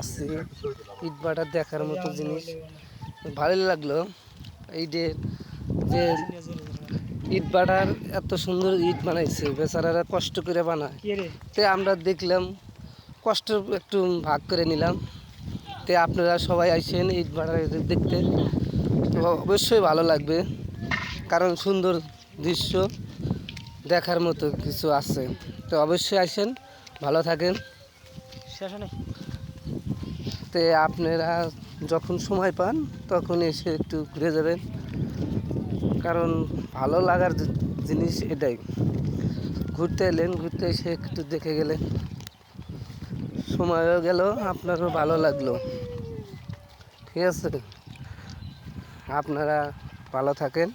আছি ইট ভাটা দেখার মতো জিনিস। ভালো লাগল এই যে যে ইট ভাটার এত সুন্দর ইট বানাইছে বেচারারা কষ্ট করে বানায়। তে আমরা দেখলাম কষ্ট একটু ভাগ করে নিলাম। তে আপনারা সবাই আইসেন ইট ভাটা দেখতে। তো অবশ্যই ভালো লাগবে কারণ সুন্দর দৃশ্য দেখার মতো কিছু আছে। তো অবশ্যই আসেন ভালো থাকেন। তে আপনারা যখন সময় পান, তখন এসে একটু ঘুরে যাবেন। কারণ ভালো লাগার জিনিস এটাই। ঘুরতে এলেন, ঘুরতে এসে একটু দেখে গেলে সময়ও গেল, আপনারও ভালো লাগল। ঠিক আছে? আপনারা ভালো থাকেন।